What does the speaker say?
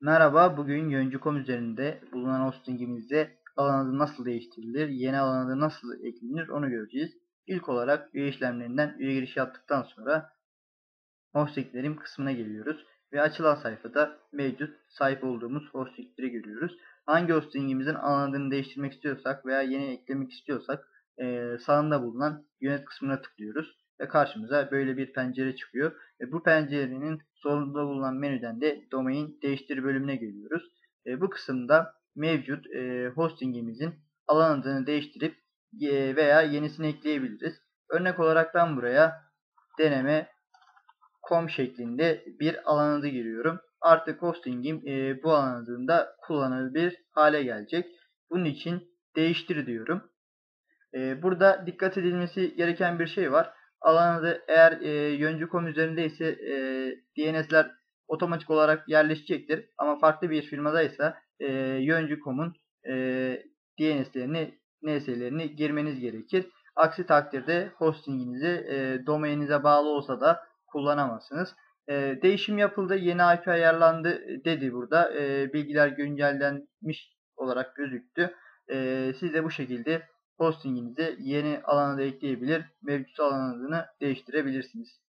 Merhaba, bugün Yoncu.com üzerinde bulunan hostingimizde alan adı nasıl değiştirilir, yeni alan adı nasıl eklenir onu göreceğiz. İlk olarak üye işlemlerinden üye giriş yaptıktan sonra hostinglerim kısmına geliyoruz. Ve açılan sayfada mevcut sahip olduğumuz hostingleri görüyoruz. Hangi hostingimizin alan adını değiştirmek istiyorsak veya yeni eklemek istiyorsak sağında bulunan yönet kısmına tıklıyoruz ve karşımıza böyle bir pencere çıkıyor. Ve bu pencerenin solunda bulunan menüden de domain değiştir bölümüne geliyoruz. E, bu kısımda mevcut e, hostingimizin alan adını değiştirip e, veya yenisini ekleyebiliriz. Örnek olaraktan buraya deneme com şeklinde bir alan adı giriyorum. Artık hostingim e, bu alan adında kullanılabilir hale gelecek. Bunun için değiştir diyorum. E, burada dikkat edilmesi gereken bir şey var. Alan adı eğer e, yöncü.com üzerinde e, DNS'ler otomatik olarak yerleşecektir. Ama farklı bir firmadaysa e, yöncü.com'un e, DNS'lerini, NS'lerini girmeniz gerekir. Aksi takdirde hostinginizi e, domaininize bağlı olsa da kullanamazsınız. E, değişim yapıldı, yeni IP ayarlandı dedi burada. E, bilgiler güncellenmiş olarak gözüktü. E, siz de bu şekilde hostinginize yeni alana da ekleyebilir, mevcut alan adını değiştirebilirsiniz.